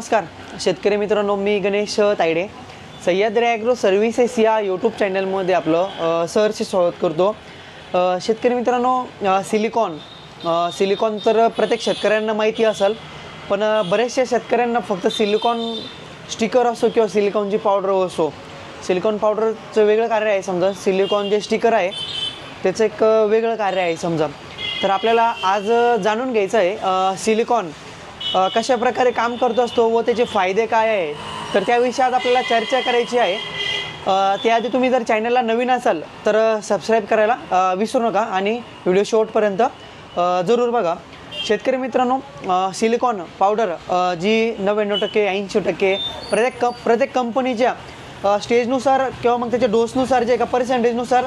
नमस्कार. शेतकरी मित्रांनो मी गणेश तायडे. सह्याद्री ॲग्रो सर्व्हिसेस या यूट्यूब चॅनलमध्ये आपलं अ, सहर्ष स्वागत करतो. शेतकरी मित्रांनो सिलिकॉन सिलिकॉन तर प्रत्येक शेतकऱ्यांना माहिती असेल पण बरेचशा बऱ्याचशा शेतकऱ्यांना फक्त सिलिकॉन स्टिकर असो किंवा सिलिकॉनची पावडर असो. सिलिकॉन पावडरचं वेगळं कार्य आहे समजा. सिलिकॉन जे स्टिकर आहे त्याचं एक वेगळं कार्य आहे समजा. तर आपल्याला आज जाणून घ्यायचं आहे सिलिकॉन कशा प्रकारे काम करत असतो व त्याचे फायदे काय आहे तर त्या विषयात आपल्याला चर्चा करायची आहे. त्याआधी तुम्ही जर चॅनलला नवीन असाल तर सबस्क्राईब करायला विसरू नका आणि व्हिडिओ शेवटपर्यंत जरूर बघा. शेतकरी मित्रांनो सिलिकॉन पावडर जी नव्याण्णव टक्के ऐंशी टक्के प्रत्येक क प्रत्येक कंपनीच्या स्टेजनुसार किंवा मग त्याच्या डोसनुसार जे का पर्सेंटेजनुसार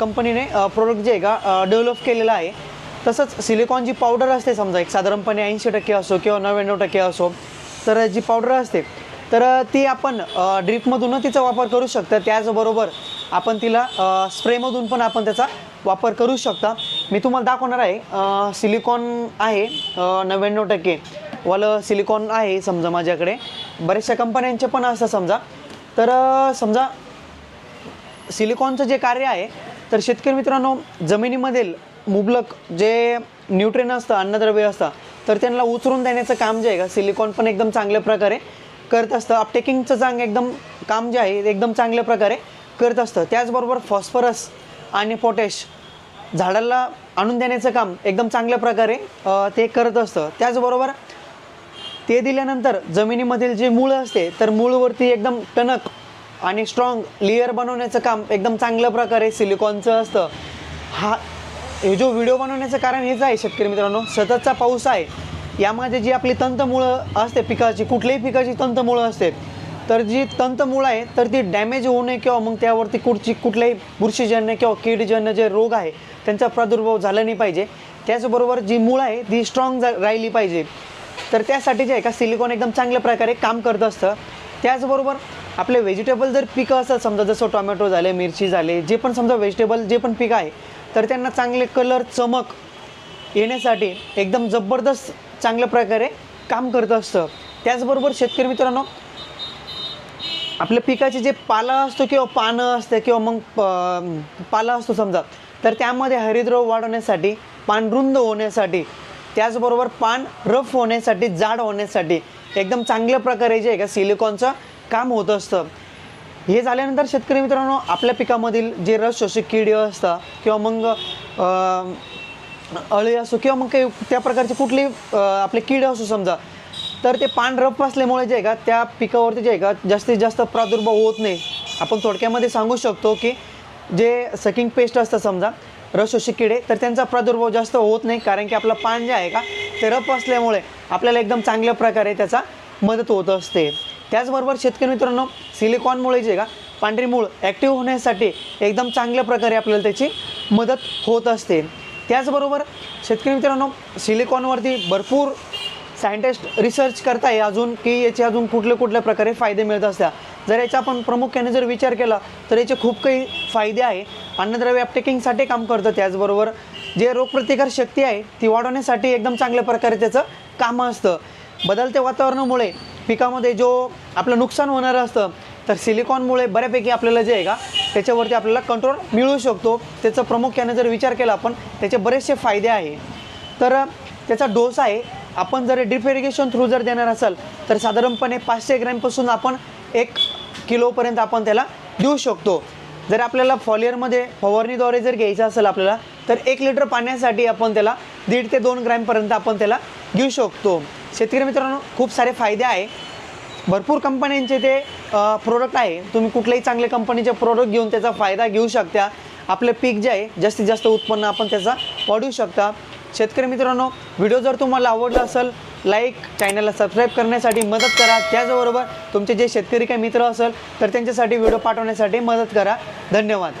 कंपनीने प्रोडक्ट जे आहे का डेव्हलप केलेलं आहे. तसंच सिलिकॉन जी पावडर असते समजा एक साधारणपणे ऐंशी टक्के असो किंवा नव्याण्णव टक्के असो तर जी पावडर असते तर ती आपण ड्रिपमधून तिचा वापर करू शकता. त्याचबरोबर आपण तिला स्प्रेमधून पण आपण त्याचा वापर करू शकता. मी तुम्हाला दाखवणार आहे सिलिकॉन आहे नव्याण्णव टक्के. वालं सिलिकॉन आहे समजा माझ्याकडे. बऱ्याचशा कंपन्यांचे पण असतं समजा. तर समजा सिलिकॉनचं जे कार्य आहे तर शेतकरी मित्रांनो जमिनीमधील मुबलक जे न्यूट्रेन असतं अन्नद्रव्य असतं तर त्यांना उचलून देण्याचं काम जे आहे का? सिलिकॉन पण एकदम चांगल्या प्रकारे करत असतं. अपटेकिंगचं चांग एकदम काम जे आहे ते एकदम चांगल्या प्रकारे करत असतं. त्याचबरोबर फॉस्फरस आणि पोटॅश झाडाला आणून देण्याचं काम एकदम चांगल्या प्रकारे ते करत असतं. त्याचबरोबर ते दिल्यानंतर जमिनीमधील जे मूळ असते तर मूळवरती एकदम टणक आणि स्ट्रॉंग लेअर बनवण्याचं काम एकदम चांगल्या प्रकारे सिलिकॉनचं असतं. हा हे जो व्हिडिओ बनवण्याचं कारण हेच आहे शेतकरी मित्रांनो सततचा पाऊस आहे. यामध्ये जी आपली तंतमुळं असते पिकाची कुठल्याही पिकाची तंतमुळं असते तर जी तंतमुळं आहे तर ती डॅमेज होऊ नये किंवा मग त्यावरती कुठची कुठल्याही बुरशीजन्य किंवा कीडजन्य जे रोग आहे त्यांचा प्रादुर्भाव झाला नाही पाहिजे. त्याचबरोबर जी मुळं आहे ती स्ट्रॉंग राहिली पाहिजे. तर त्यासाठी जे आहे का सिलिकॉन एकदम चांगल्या प्रकारे काम करत असतं. त्याचबरोबर आपले व्हेजिटेबल जर पिकं असतात समजा जसं टोमॅटो झाले मिरची झाले जे पण समजा व्हेजिटेबल जे पण पिकं आहे तर त्यांना चांगले कलर चमक येण्यासाठी एकदम जबरदस्त चांगल्या प्रकारे काम करत असतं. त्याचबरोबर शेतकरी मित्रांनो आपल्या पिकाचे जे पाला असतो किंवा पानं असते किंवा मग प- पाला असतो समजा तर त्यामध्ये हरिद्रव वाढवण्यासाठी पान रुंद होण्यासाठी त्याचबरोबर पान रफ होण्यासाठी जाड होण्यासाठी एकदम चांगल्या प्रकारे जे आहे का सिलिकॉनचं काम होत असतं. हे झाल्यानंतर शेतकरी मित्रांनो आपल्या पिकामधील जे रस शोषक किडे असतात किंवा मग अळी असो किंवा मग काही त्या प्रकारचे कुठली आपले किडे असो समजा तर ते पान रफ असल्यामुळे जे आहे का त्या पिकावरती जे आहे का जास्तीत जास्त प्रादुर्भाव होत नाही. आपण थोडक्यामध्ये सांगू शकतो की जे सकिंग पेस्ट असतं समजा रसोशी किडे तर त्यांचा प्रादुर्भाव जास्त होत नाही कारण की आपलं पान जे आहे का ते रफ असल्यामुळे आपल्याला एकदम चांगल्या प्रकारे त्याचा मदत होत असते. त्याचबरोबर शेतकरी मित्रांनो सिलिकॉनमुळे जे आहे का? पांढरी मूळ ॲक्टिव्ह होण्यासाठी एकदम चांगल्या प्रकारे आपल्याला त्याची मदत होत असते. त्याचबरोबर शेतकरी मित्रांनो सिलिकॉनवरती भरपूर सायंटिस्ट रिसर्च करताय अजून की याचे अजून कुठल्या कुठल्या प्रकारे फायदे मिळत असतात जर याचा आपण प्रामुख्याने जर विचार केला तर याचे खूप काही फायदे आहे. अन्नद्रव्य अपटेकिंगसाठी काम करतं. त्याचबरोबर जे रोगप्रतिकार शक्ती आहे ती वाढवण्यासाठी एकदम चांगल्या प्रकारे त्याचं काम असतं. बदलत्या वातावरणामुळे पिकामध्ये जो आपलं नुकसान होणारं असतं तर सिलिकॉनमुळे बऱ्यापैकी आपल्याला जे आहे का त्याच्यावरती आपल्याला कंट्रोल मिळू शकतो. त्याचं प्रामुख्याने जर विचार केला आपण त्याचे बरेचसे फायदे आहे. तर त्याचा डोस आहे आपण जर ड्रिप इरिगेशन थ्रू जर देणार असाल तर साधारणपणे पाचशे ग्रॅमपासून आपण एक किलोपर्यंत आपण त्याला देऊ शकतो. जर आपल्याला फॉलियरमध्ये फवारणीद्वारे जर घ्यायचं असेल आपल्याला तर एक लिटर पाण्यासाठी आपण त्याला दीड ते दोन ग्रॅमपर्यंत आपण त्याला घेऊ शकतो. शेतकरी मित्रांनो खूप सारे फायदे आहे. भरपूर कंपन्यांचे ते प्रोडक्ट आहे. तुम्ही कुठल्याही चांगल्या कंपनीचे प्रोडक्ट घेऊन त्याचा फायदा घेऊ शकता. आपलं पीक जे आहे जास्तीत जास्त उत्पन्न आपण त्याचा वाढवू शकता. शेतकरी मित्रांनो व्हिडिओ जर तुम्हाला आवडला असेल लाईक चॅनलला सबस्क्राईब करण्यासाठी मदत करा. त्याचबरोबर तुमचे जे शेतकरी काही मित्र असेल तर त्यांच्यासाठी व्हिडिओ पाठवण्यासाठी मदत करा. धन्यवाद.